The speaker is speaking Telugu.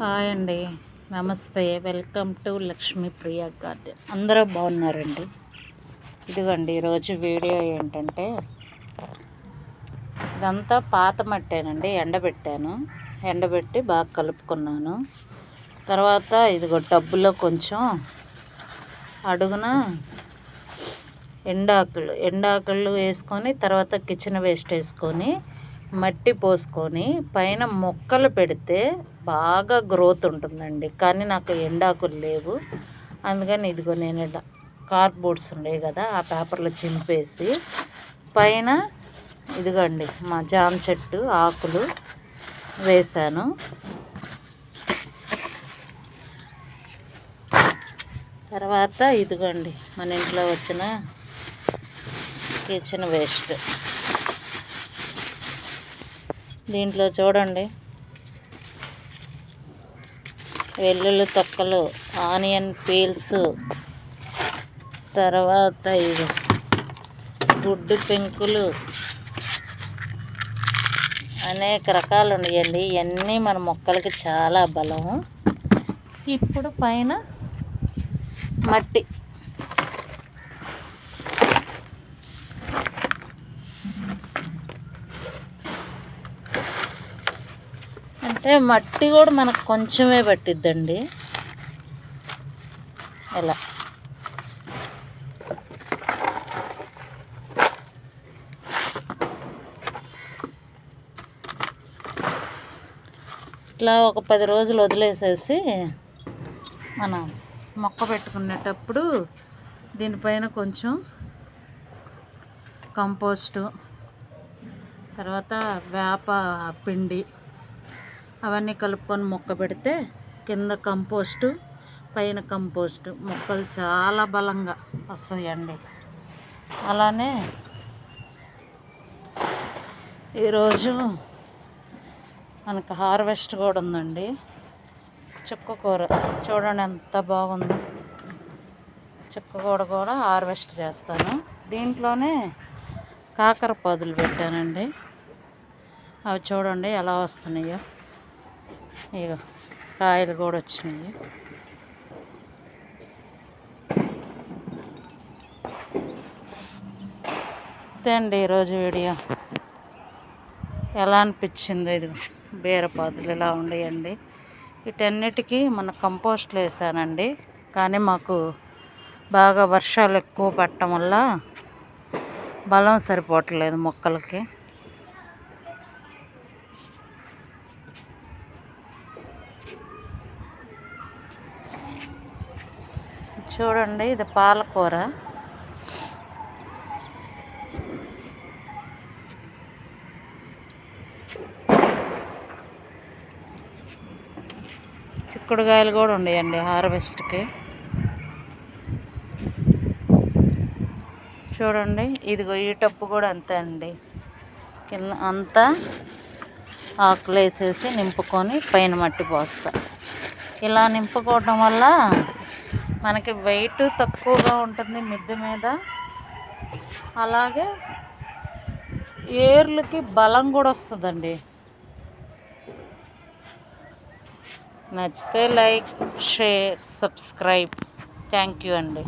హాయ్ అండి. నమస్తే. Welcome to Lakshmi Priya garden. అందరూ బాగున్నారండి? ఇదిగోండి ఈరోజు వీడియో ఏంటంటే ఇదంతా పాత మట్టేనండి. ఎండబెట్టాను. ఎండబెట్టి బాగా కలుపుకున్నాను. తర్వాత ఇదిగో టబ్బులో కొంచెం అడుగున ఎండాకులు ఎండాకులు వేసుకొని తర్వాత కిచెన్ వేస్ట్ వేసుకొని మట్టి పోసుకొని పైన మొక్కలు పెడితే బాగా గ్రోత్ ఉంటుందండి. కానీ నాకు ఎండాకులు లేవు. అందుకని ఇదిగో నేను ఇలా కార్డ్బోర్డ్స్ ఉండేవి కదా ఆ పేపర్లో చింపేసి పైన ఇదిగోండి మా జామ చెట్టు ఆకులు వేశాను. తర్వాత ఇదిగోండి మన ఇంట్లో వచ్చిన కిచెన్ వేస్ట్ దీంట్లో చూడండి. వెల్లుల్లి తొక్కలు ఆనియన్ పీల్స్ తర్వాత ఇది గుడ్డు పెంకులు. అనేక రకాలు ఉన్నాయండి. ఇవన్నీ మన మొక్కలకి చాలా బలం ఇప్పుడు పైన మట్టి. అంటే మట్టి కూడా మనకు కొంచెమే పట్టిద్దండి. ఇలా. ఇట్లా ఒక పది రోజులు వదిలేసేసి మనం మొక్క పెట్టుకునేటప్పుడు దీనిపైన కొంచెం కంపోస్టు తర్వాత వేప పిండి అవన్నీ కలుపుకొని మొక్క పెడితే కింద కంపోస్టు పైన కంపోస్టు. మొక్కలు చాలా బలంగా వస్తాయండి. అలానే ఈరోజు మనకు హార్వెస్ట్ కూడా ఉందండి. చుక్క కూర. చూడండి ఎంత బాగుందో. చుక్క కూర కూడా హార్వెస్ట్ చేస్తాను. దీంట్లోనే కాకర పొదులు పెట్టానండి. అవి చూడండి ఎలా వస్తున్నాయో. ఇక కాయలు కూడా వచ్చినాయి. అంతే అండి ఈరోజు వీడియో. ఎలా అనిపించింది ఇది బీరపాదులు ఇలా ఉండేయండి. వీటన్నిటికీ మన కంపోస్ట్లు వేసానండి. కానీ మాకు బాగా వర్షాలు ఎక్కువ పట్టడం వల్ల బలం సరిపోవట్లేదు మొక్కలకి. చూడండి ఇది పాలకూర. చిక్కుడుకాయలు కూడా ఉన్నాయండి హార్వెస్ట్కి. చూడండి ఇదిగో ఈ టప్పు కూడా అంతే అండి. కింద అంతా ఆకులు వేసేసి నింపుకొని పైన మట్టి పోస్తా. ఇలా నింపుకోవటం వల్ల మనకి వెయిట్ తక్కువగా ఉంటుంది మిద్దె మీద. అలాగే ఏర్లకి బలం కూడా వస్తుందండి. నచ్చితే like share subscribe. Thank you అండి.